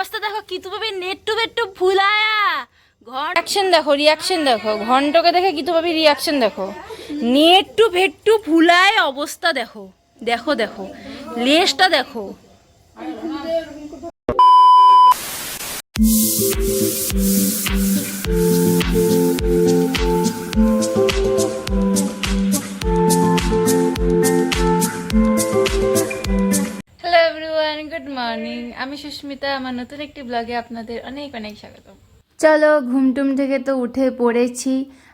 অবস্থা দেখো কিতু ভাবি নেট্টু বেট্টু ফুলায়া ঘর রিয়াকশন দেখো রিয়াকশন দেখো। ঘন্টকে দেখে কিতু ভাবি রিয়াকশন দেখো? নেট্টু ভেট্টু ফুলায় অবস্থা দেখো। দেখো দেখো। লেজটা দেখো। হ্যালো গুড মর্নিং আমি সুস্মিতা আমার নতুন একটি ব্লগে আপনাদের অনেক অনেক স্বাগত চলো ঘুমটুম থেকে তো উঠে পড়েছি।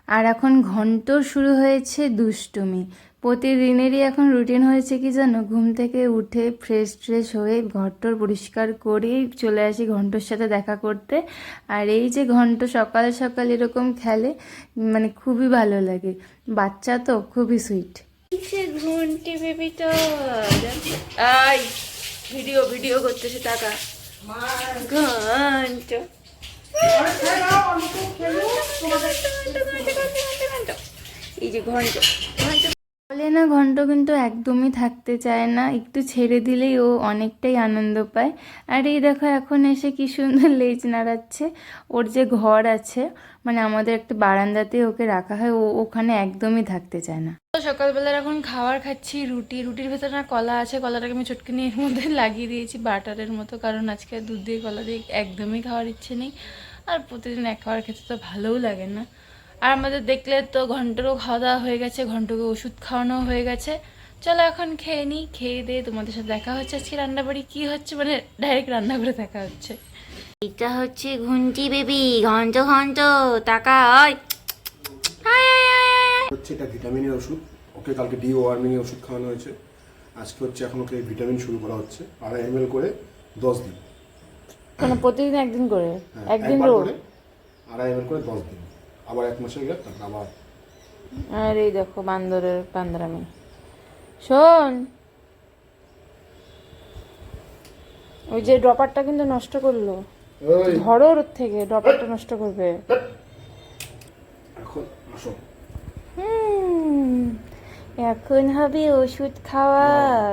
আর এখন ঘন্ট শুরু হয়েছে দুষ্টুমি। প্রতিদিনেরই এখন রুটিন হয়েছে কি জানো? ঘুম থেকে উঠে ফ্রেশ ট্রেশ হয়ে ঘরটর পরিষ্কার করেই চলে আসি ঘন্টর সাথে দেখা করতে। আর এই যে ঘন্ট সকাল সকাল এরকম খেলে মানে খুবই ভালো লাগে। বাচ্চা তো খুবই সুইট সে ঘন্টি বেবি তো? আই। ভিডিও ভিডিও করতেছে টাকা। ঘন্ট। এই যে ঘন্ট। না, ঘন্ট কিন্তু একদমই থাকতে চায় না। একটু ছেড়ে দিলেই ও অনেকটাই আনন্দ পায়। আর এই দেখো, এখন এসে কি সুন্দর লেজ নাড়াচ্ছে। ওর যে ঘর আছে মানে আমাদের একটা বারান্দাতে ওকে রাখা হয়, ও ওখানে একদমই থাকতে চায় না। তো সকালবেলার এখন খাবার খাচ্ছি, রুটি। রুটির ভেতরে না কলা আছে, কলাটাকে আমি চটকানি এর মধ্যে লাগিয়ে দিয়েছি, বাটারের মতো, কারণ আজকে দুধ দিয়ে কলা দিয়ে একদমই খাওয়ার ইচ্ছে নেই। আর প্রতিদিন এক খাবার খেতে তো ভালোও লাগে না। আর আমাদের দেখলে তো ঘন্টারও খাওয়া দাওয়া হয়ে গেছে ঘন্টকে ওষুধ খাওয়ানো হয়ে গেছে। চলো এখন খেয়ে নিই খেয়ে দিয়ে তোমাদের সাথে দেখা হচ্ছে। আজকে রান্নাবাড়ি কি হচ্ছে মানে ডাইরেক্ট রান্না করে দেখা হচ্ছে। এটা হচ্ছে ঘুন্টি বেবি ঘন্ট ঘন্ট টাকা হচ্ছে এটা ভিটামিনের ওষুধ ওকে কালকে ডি ওয়ার্মিং এর ওষুধ খাওয়ানো হয়েছে। আজকে হচ্ছে এখন ওকে ভিটামিন শুরু করা হচ্ছে আড়াই এম করে দশ দিন। কোনো প্রতিদিন একদিন করে? হ্যাঁ, একদিন রোজ? করে আড়াই এম করে দশ দিন। আবার এক মাসে গেলে তারপর আবার। আর এই দেখো বান্দরের পান্দারামি। শোন। ওই যে ড্রপারটা কিন্তু নষ্ট করল। ওই। ধরো ওর থেকে ড্রপারটা নষ্ট করবে। এখন আসো। এখন হবে ওষুধ খাওয়া।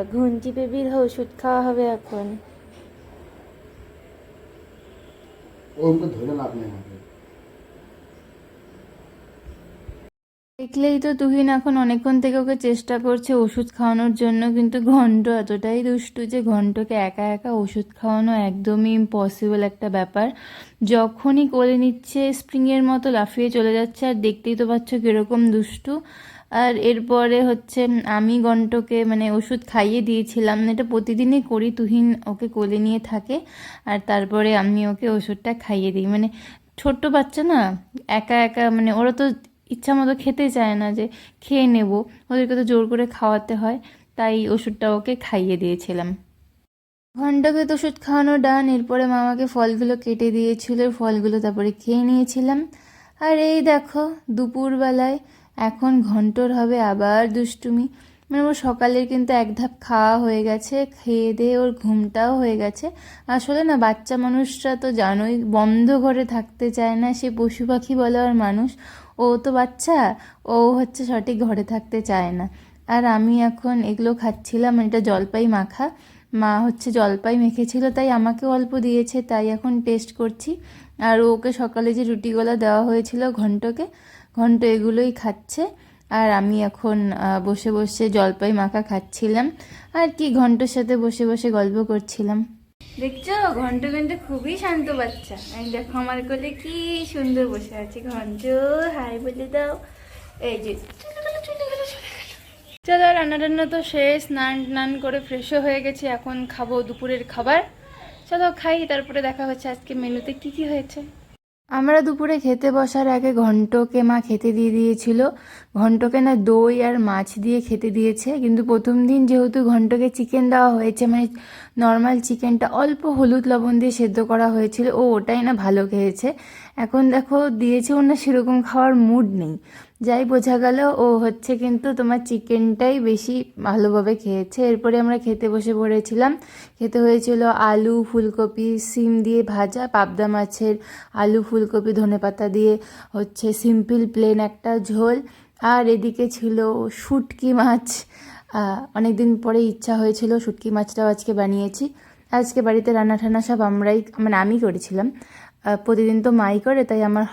ঘুন্টি বেবির ওষুধ খাওয়া হবে এখন। ওকে ধরে লাভ নেই দেখলেই তো তুহিন এখন অনেকক্ষণ থেকে ওকে চেষ্টা করছে ওষুধ খাওয়ানোর জন্য, কিন্তু ঘন্ট এতটাই দুষ্টু যে ঘন্টকে একা একা ওষুধ খাওয়ানো একদমই ইম্পসিবল একটা ব্যাপার। যখনই কোলে নিচ্ছে স্প্রিংয়ের মতো লাফিয়ে চলে যাচ্ছে, আর দেখতেই তো পাচ্ছ কীরকম দুষ্টু। আর এরপরে হচ্ছে, আমি ঘন্টকে মানে ওষুধ খাইয়ে দিয়েছিলাম, এটা প্রতিদিনই করি, তুহিন ওকে কোলে নিয়ে থাকে, আর তারপরে আমি ওকে ওষুধটা খাইয়ে দিই। মানে ছোট্ট বাচ্চা না, একা একা মানে ওরা তো ইচ্ছা মতো খেতে চায় না যে খেয়ে নেব। ওদেরকে তো জোর করে খাওয়াতে হয়, তাই ওষুধটা ওকে খাইয়ে দিয়েছিলাম। ঘন্টাকে তো ওষুধ খাওয়ানো ডান, এরপরে মামাকে ফলগুলো কেটে দিয়েছিল, ফলগুলো তারপরে খেয়ে নিয়েছিলাম। আর এই দেখো, দুপুরবেলায় এখন ঘন্টর হবে, আবার দুষ্টুমি। মানে ওর সকালের কিন্তু এক ধাপ খাওয়া হয়ে গেছে, খেয়ে দিয়ে ওর ঘুমটাও হয়ে গেছে। আসলে না, বাচ্চা মানুষরা তো জানোই, বন্ধ ঘরে থাকতে চায় না, সে পশু পাখি বলে আর মানুষ। ও তো বাচ্চা, ও হচ্ছে সঠিক ঘরে থাকতে চায় না। আর আমি এখন এগুলো খাচ্ছিলাম, এটা জলপাই মাখা। মা হচ্ছে জলপাই মেখেছিল, তাই আমাকে অল্প দিয়েছে, তাই এখন টেস্ট করছি। আর ওকে সকালে যে রুটিগুলো দেওয়া হয়েছিল ঘন্টকে, ঘন্ট এগুলোই খাচ্ছে। আর আমি এখন বসে বসে জলপাই মাখা খাচ্ছিলাম। আর কি ঘন্টর সাথে বসে বসে গল্প করছিলাম। দেখছ? ঘন্ট কিন্তু খুবই শান্ত বাচ্চা। আমি দেখো আমার কোলে কি সুন্দর বসে আছে। ঘন্ট, হাই বলে দাও। এই যে, চলে রান্না টান্না তো শেষ। স্নান টান করে ফ্রেশও হয়ে গেছে। এখন খাব দুপুরের খাবার। চলো, খাই। তারপরে দেখা হচ্ছে আজকে মেনুতে কি কি হয়েছে? আমরা দুপুরে খেতে বসার আগে ঘন্টকে মা খেতে দিয়ে দিয়েছিল। ঘন্টকে না দই আর মাছ দিয়ে খেতে দিয়েছে। কিন্তু প্রথম দিন যেহেতু ঘন্টকে চিকেন দেওয়া হয়েছে মানে নর্মাল চিকেনটা অল্প হলুদ লবণ দিয়ে সেদ্ধ করা হয়েছিল, ও ওটাই না ভালো খেয়েছে। এখন দেখো দিয়েছে ওর না সেরকম খাওয়ার মুড নেই। যাই বোঝা গেল, ও হচ্ছে কিন্তু তোমার চিকেনটাই বেশি ভালোভাবে খেয়েছে। এরপরে আমরা খেতে বসে পড়েছিলাম। খেতে হয়েছিল আলু, ফুলকপি, সিম দিয়ে ভাজা, পাবদা মাছের আলু, ফুলকপি ধনেপাতা দিয়ে হচ্ছে সিম্পল, প্লেন একটা ঝোল। আর এদিকে ছিল শুটকি মাছ। অনেক দিন পরে ইচ্ছা হয়েছিল শুটকি মাছটাও আজকে বানিয়েছি। আজকে বাড়িতে রান্না টান্না সব আমরাই মানে আমি করেছিলাম। প্রতিদিন তো মাই করে, তাই আমার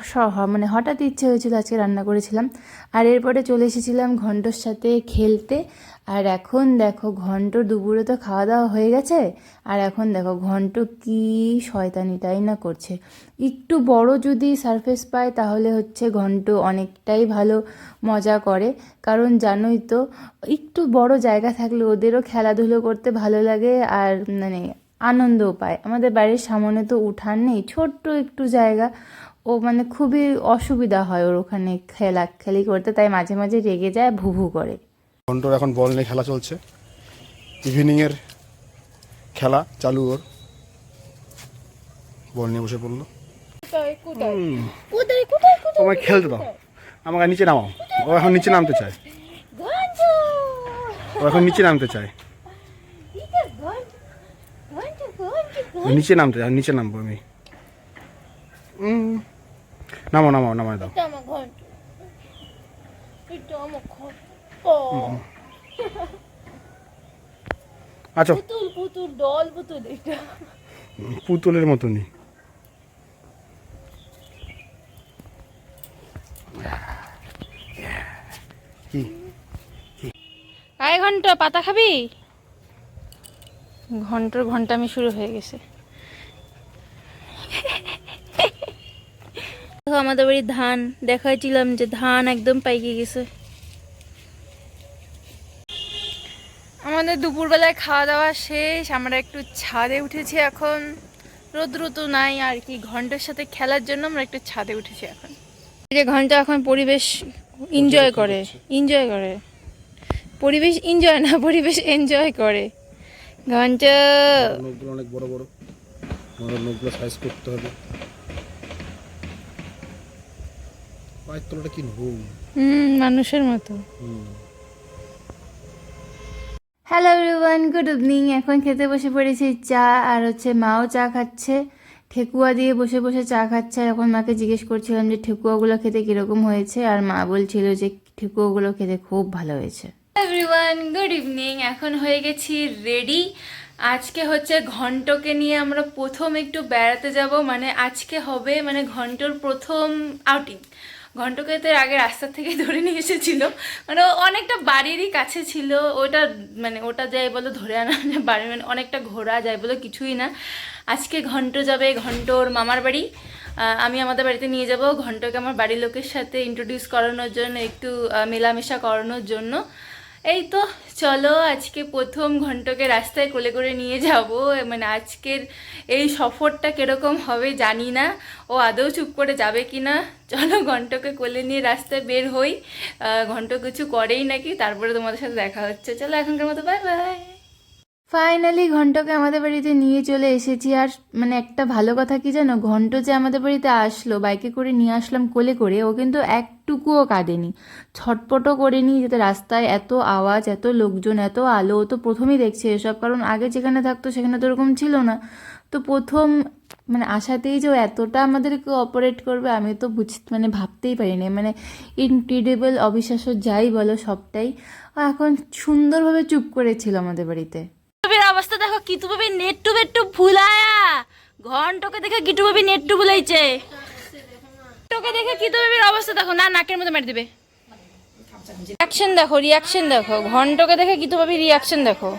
মানে হঠাৎ ইচ্ছে হয়েছিল আজকে রান্না করেছিলাম। আর এরপরে চলে এসেছিলাম ঘন্টর সাথে খেলতে। আর এখন দেখো ঘন্টর দুপুরে তো খাওয়া দাওয়া হয়ে গেছে। আর এখন দেখো ঘন্ট কি শয়তানিটাই না করছে। একটু বড় যদি সারফেস পায়, তাহলে হচ্ছে ঘন্ট অনেকটাই ভালো মজা করে। কারণ জানোই তো, একটু বড় জায়গা থাকলে ওদেরও খেলাধুলো করতে ভালো লাগে। আর মানে আনন্দও পায়। আমাদের বাড়ির সামনে তো উঠান নেই ছোট্ট একটু জায়গা। ও মানে খুবই অসুবিধা হয় ওর ওখানে খেলা খেলি করতে তাই মাঝে মাঝে রেগে যায় ভু ভু করে। ঘন্টর এখন বল নিয়ে খেলা চলছে। ইভিনিংয়ের খেলা চালু ওর। বল নিয়ে বসে পড়ল। তোমায় খেলতে দাও। আমাকে নিচে নামাও। ও এখন নিচে নামতে চায়। ও এখন নিচে নামতে চায় ও নিচে নামতে চায় নিচে নামবো আমি। নামো নামাও নামাই দাও। আচ্ছা। পুতুলের মতনই। কি? ঘণ্টা পাতা খাবি? ঘণ্টার ঘণ্টা আমি শুরু হয়ে গেছে। দেখো আমাদের বাড়ির ধান দেখাইছিলাম যে ধান একদম পাইকে গেছে। আমাদের দুপুরবেলায় খাওয়া দাওয়া শেষ আমরা একটু ছাদে উঠেছি এখন। রোদ্র তো নাই আর কি ঘণ্টার সাথে খেলার জন্য আমরা একটু ছাদে উঠেছি এখন। যে ঘণ্টা এখন পরিবেশ এনজয় করে এনজয় করে। পরিবেশ এনজয় না পরিবেশ এনজয় করে। ঘণ্টা। নখগুলো অনেক বড় বড়। আমাদের নখগুলো সাইজ করতে হবে। পায়ের তলাটা কি নরম হুম মানুষের মতো। হ্যালো এভরিওয়ান গুড ইভিনিং এখন খেতে বসে পড়েছি চা আর হচ্ছে মাও চা খাচ্ছে। ঠেকুয়া দিয়ে বসে বসে চা খাচ্ছে। আর এখন মাকে জিজ্ঞেস করছিলাম যে ঠেকুয়াগুলো খেতে কীরকম হয়েছে? আর মা বলছিল যে ঠেকুয়াগুলো খেতে খুব ভালো হয়েছে। এভরিওয়ান গুড ইভিনিং এখন হয়ে গেছি রেডি আজকে হচ্ছে ঘন্টকে নিয়ে আমরা প্রথম একটু বেড়াতে যাব মানে আজকে হবে মানে ঘন্টর প্রথম আউটিং ঘন্টকে তো আগে রাস্তা থেকে ধরে নিয়ে এসেছিল মানে অনেকটা বাড়িরই কাছে ছিল, ওটা মানে ওটা যাই বলো, ধরে আনা যায়, বাড়ি মানে অনেকটা ঘোরা যায় বলো, কিছুই না। আজকে ঘন্ট যাবে ঘন্টর মামার বাড়ি। আমি আমাদের বাড়িতে নিয়ে যাব, ঘন্টকে আমার বাড়ির লোকের সাথে ইন্ট্রোডিউস করানোর জন্য, একটু মেলামেশা করানোর জন্য। এই তো, চলো আজকে প্রথম ঘন্টকে রাস্তায় কোলে করে নিয়ে যাব। মানে আজকের এই সফরটা কীরকম হবে জানি না। ও আদৌ চুপ করে যাবে কি না? চলো ঘন্টকে কোলে নিয়ে রাস্তায় বের হই। ঘন্ট কিছু করেই নাকি তারপরে তোমাদের সাথে দেখা হচ্ছে। চলো এখনকার মতো বাই বাই ফাইনালি ঘন্টকে আমাদের বাড়িতে নিয়ে চলে এসেছি। আর মানে একটা ভালো কথা কি জানো? ঘন্ট যে আমাদের বাড়িতে আসলো বাইকে করে নিয়ে আসলাম কোলে করে, ও কিন্তু একটুকুও কাঁদেনি। ছটপটও করেনি যাতে রাস্তায় এত আওয়াজ, এত লোকজন, এত আলো। তো প্রথমেই দেখছে এসব, কারণ আগে যেখানে থাকতো সেখানে তো ওরকম ছিল না। তো প্রথম মানে আশাতেই যে এতটা আমাদেরকে অপারেট করবে, আমি তো বুঝ মানে ভাবতেই পারিনি। মানে ইনক্রেডিবল অবিশ্বাস্য যাই বলো সবটাই, এখন সুন্দরভাবে চুপ করেছিল আমাদের বাড়িতে। অবস্থা দেখো কিটু বাবি নেট টু বেট্টু ফুলায়া ঘন্টকে দেখে কিটু বাবি নেট টু ফুলাইছে তোকে দেখে কিটু বাবির অবস্থা দেখো? না, নাকের মধ্যে মেরে দিবে। রিয়াকশন দেখো রিয়াকশন দেখো। ঘন্টকে দেখে কিটু বাবি রিয়াকশন দেখো?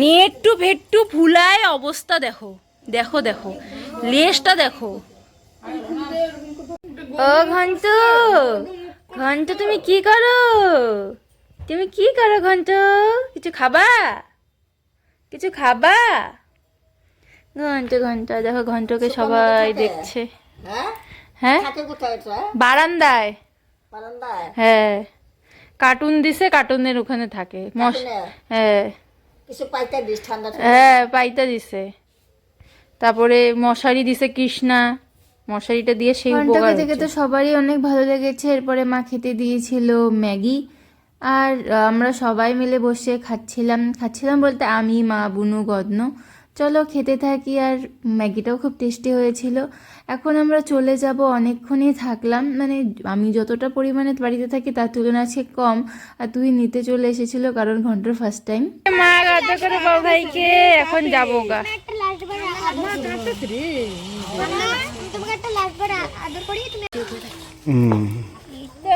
নেট টু ভেট্টু ফুলায় অবস্থা দেখো। দেখো দেখো। লেজটা দেখো। ও ঘন্ট ঘন্ট, তুমি কি করো? তুমি কি করো ঘন্ট? কিছু খাবা? কিছু খাবা? ঘণ্টা ঘণ্টা, দেখো, ঘন্টকে সবাই দেখছে। হ্যাঁ? থাকে কোথায় এটা? বারান্দায়। বারান্দায়? হ্যাঁ। কার্টুন দিছে কার্টুনের ওখানে থাকে। মশ হ্যাঁ। কিছু পাইতে দিস ঠান্ডা ঠান্ডা। হ্যাঁ পাইতা দিছে। তারপরে মশারি দিছে কৃষ্ণা। মশারিটা দিয়ে সেই উপকার দেখে তো সবারই অনেক ভালো লেগেছে। এরপরে মা খেতে দিয়েছিল ম্যাগি। আর আমরা সবাই মিলে বসে খাচ্ছিলাম। খাচ্ছিলাম বলতে আমি মা বুনু গদন। চলো খেতে থাকি আর ম্যাগিটাও খুব টেস্টি হয়েছিল। এখন আমরা চলে যাব অনেকক্ষণই থাকলাম। মানে আমি যতটা পরিমাণে বাড়িতে থাকি তার তুলনা আজকে কম। আর তুই নিতে চলে এসেছিল কারণ ঘণ্টার ফার্স্ট টাইম মা করে এখন যাব গা। একটা লাস্ট বার তোমাকে একটা লাস্ট বার আদর করি তুমি হুম।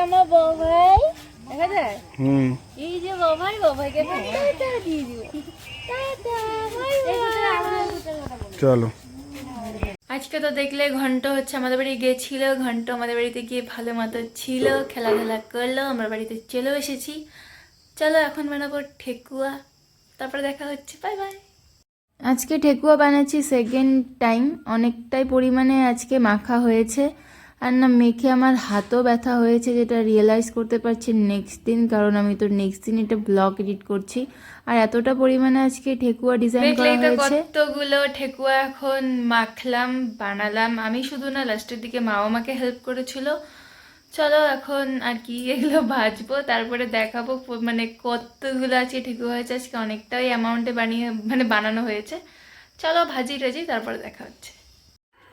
আমার বউ ভাই। দেখা যায়? হুম। টাটা দিয়ে দিও টাটা চলো। আজকে তো দেখলে ঘন্ট হচ্ছে আমাদের বাড়ি গেছিল ঘন্ট আমাদের বাড়িতে গিয়ে ভালো মতো ছিল খেলাধুলা করল আমরা বাড়িতে চলেও এসেছি। চলো এখন বানাবো ঠেকুয়া। তারপরে দেখা হচ্ছে বাই বাই আজকে ঠেকুয়া বানাচ্ছি সেকেন্ড টাইম অনেকটাই পরিমাণে আজকে মাখা হয়েছে। আর না মেখে আমার হাতও ব্যথা হয়েছে যেটা রিয়েলাইজ করতে পারছি নেক্সট দিন কারণ আমি তো নেক্সট দিন এটা ব্লগ এডিট করছি। আর এতটা পরিমাণে আজকে ঠেকুয়া ডিজাইন করা হয়েছে। কতগুলো ঠেকুয়া এখন মাখলাম বানালাম। আমি শুধু না লাস্টের দিকে মাও আমাকে হেল্প করেছিল। চলো এখন আর কি এগুলো ভাজবো তারপরে দেখাবো মানে কতগুলো আছে ঠেকুয়া হয়েছে। আজকে অনেকটাই অ্যামাউন্টে বানিয়ে মানে বানানো হয়েছে। চলো ভাজি টাজি তারপরে দেখা হচ্ছে।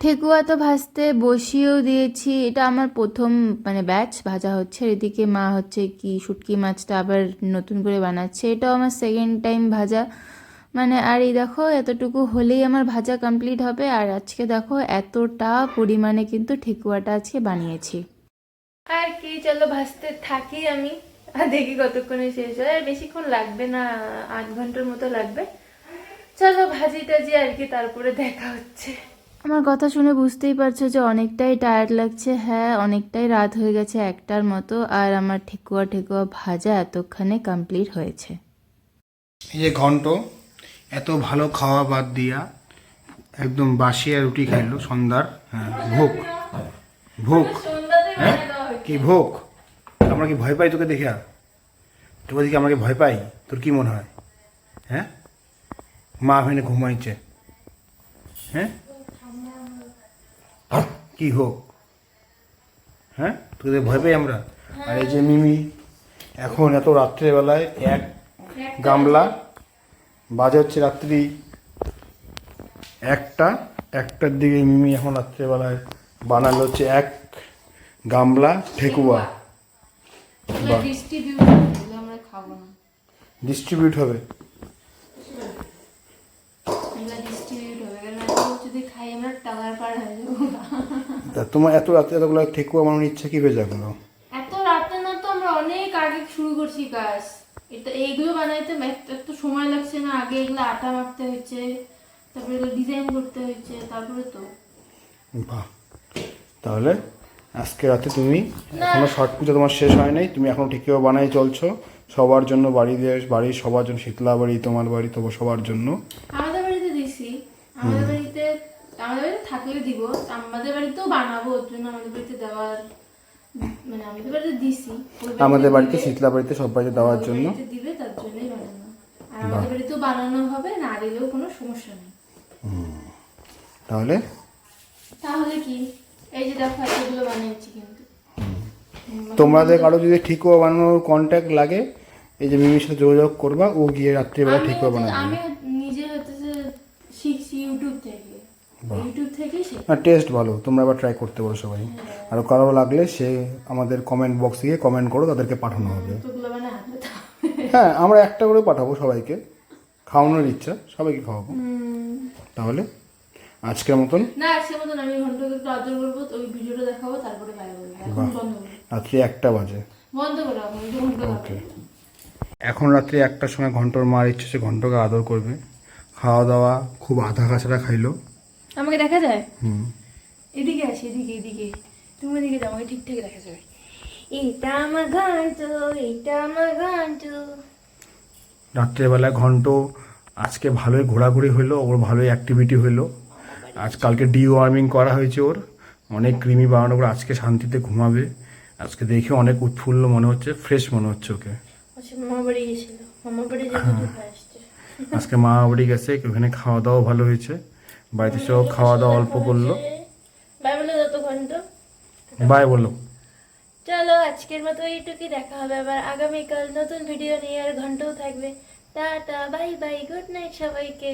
ঠেকুয়া তো ভাজতে বসিয়েও দিয়েছি। এটা আমার প্রথম মানে ব্যাচ ভাজা হচ্ছে, এদিকে মা হচ্ছে কি, শুটকি মাছটা আবার নতুন করে বানাচ্ছে। এটাও আমার সেকেন্ড টাইম ভাজা। মানে আর এই দেখো, এতটুকু হলেই আমার ভাজা কমপ্লিট হবে। আর আজকে দেখো, এতটা পরিমাণে কিন্তু ঠেকুয়াটা আজকে বানিয়েছি। আর কি, চলো ভাজতে থাকি আমি। দেখি কতক্ষণে শেষ হয়। আর বেশিক্ষণ লাগবে না, আধ ঘণ্টার মতো লাগবে। চলো ভাজি টাজি আর কি, তারপরে দেখা হচ্ছে। আমার কথা শুনে বুঝতেই পারছ যে অনেকটাই টায়ার্ড লাগছে। হ্যাঁ অনেকটাই রাত হয়ে গেছে একটার মতো আর আমার ঠেকুয়া ঠেকুয়া ভাজা এতক্ষণে কমপ্লিট হয়েছে। এই যে ঘন্ট, এত ভালো খাওয়া বাদ দিয়া একদম বাসিয়া রুটি খাইলো সন্ধ্যার। হ্যাঁ ভোগ। ভোগ। হ্যাঁ? কি ভোগ? আমরা কি ভয় পাই তোকে দেখে তোকে দেখে আমাকে ভয় পাই? তোর কি মনে হয়? হ্যাঁ? মা ভেনে ঘুমাইছে। হ্যাঁ? কি হোক। হ্যাঁ? তোদের ভয় পাই আমরা আর এই যে মিমি এখন এত রাত্রেবেলায় এক গামলা বাজে হচ্ছে রাত্রি একটা একটার দিকে মিমি এখন রাত্রেবেলায় বানালো হচ্ছে এক গামলা ঠেকুয়া। আমরা ডিস্ট্রিবিউট হবে। যদি খাই আমরা টাকার পার হয়ে যাব। তা তোমার এত রাত্রে এতগুলো ঠেকুয়া বানানোর ইচ্ছা কি হয়ে যাবে এত রাতে না তো আমরা অনেক আগে শুরু করছি কাজ। এটা এইগুলো বানাইতে এত- এত সময় লাগছে না। আগে এগুলো আটা মাখতে হচ্ছে তারপরে এগুলো ডিজাইন করতে হচ্ছে তারপরে তো। বাহ। তাহলে আজকে রাতে তুমি এখনও ছট পুজো তোমার শেষ হয় নাই। তুমি এখনও ঠেকুয়া বানাই চলছো। সবার জন্য বাড়ি দিয়ে বাড়ির সবার জন্য শীতলা বাড়ি তোমার বাড়ি তোমার সবার জন্য। আমাদের বাড়িতে দিছি। আমাদের থাকলে দিব। আমাদের বাড়িতেও বানাবো ওর জন্য আমাদের বাড়িতে দেওয়ার মানে আমাদের বাড়িতে দিছি। আমাদের বাড়িতে শীতলা বাড়িতে সব বাড়িতে দেওয়ার জন্য? দিবে তার জন্যই বানানো আর আমাদের বাড়িতেও বানানো হবে না দিলেও কোনো সমস্যা নেই। তাহলে? তাহলে কি? এই যে দেখো এতগুলো বানিয়েছি কিন্তু। তোমাদের কারও যদি ঠিকও বানানোর কন্ট্যাক্ট লাগে এই যে মিমির সাথে যোগাযোগ করবা ও গিয়ে রাত্রিবেলা আমি ঠিকও বানাবে। আমি নিজে হচ্ছে শিখছি ইউটিউব থেকে। ইউটিউব না টেস্ট ভালো। তোমরা আবার ট্রাই করতে পারো সবাই। আর কারও লাগলে সে আমাদের কমেন্ট বক্সে গিয়ে কমেন্ট করো তাদেরকে পাঠানো হবে। হ্যাঁ আমরা একটা করে পাঠাবো সবাইকে। খাওয়ানোর ইচ্ছা সবাইকে খাওয়াবো। তাহলে আজকের মতন না আজকের মতন আমি ঘন্টাকে একটু আদর করব তো ওই ভিডিওটা দেখাবো তারপরে বাইরে বলব। এখন বন্ধ করো। রাত্রি একটা বাজে। বন্ধ করো এখন ওকে। এখন রাত্রি একটার সময় ঘন্টর মার ইচ্ছে সে ঘন্টকে আদর করবে। খাওয়া দাওয়া খুব আধা কাছাড়া খাইলো। আমাকে দেখা যায়? হুম। এদিকে আসি এদিকে এদিকে। তুমি এদিকে যাও আমাকে ঠিকঠাক দেখা যাবে। এটা আমার ঘন্টু এটা আমার ঘন্টু। রাত্রেবেলায় ঘন্ট আজকে ভালোই ঘোরাঘুরি হলো ওর ভালোই অ্যাক্টিভিটি হলো। আজ কালকে ডি ওয়ার্মিং করা হয়েছে ওর। অনেক ক্রিমি বানানো করে আজকে শান্তিতে ঘুমাবে। আজকে দেখে অনেক উৎফুল্ল মনে হচ্ছে ফ্রেশ মনে হচ্ছে ওকে। আচ্ছা আসছে। আজকে মা বাড়ি গেছে ওখানে খাওয়া দাওয়া ভালো হয়েছে। বাড়িতে সব খাওয়া দাওয়া অল্প করল। বাই বলো যত ঘণ্টা। বাই বলল চলো আজকের মতো এইটুকুই দেখা হবে আবার আগামীকাল নতুন ভিডিও নিয়ে আর ঘন্টাও থাকবে। Tata bye bye good night সবাইকে।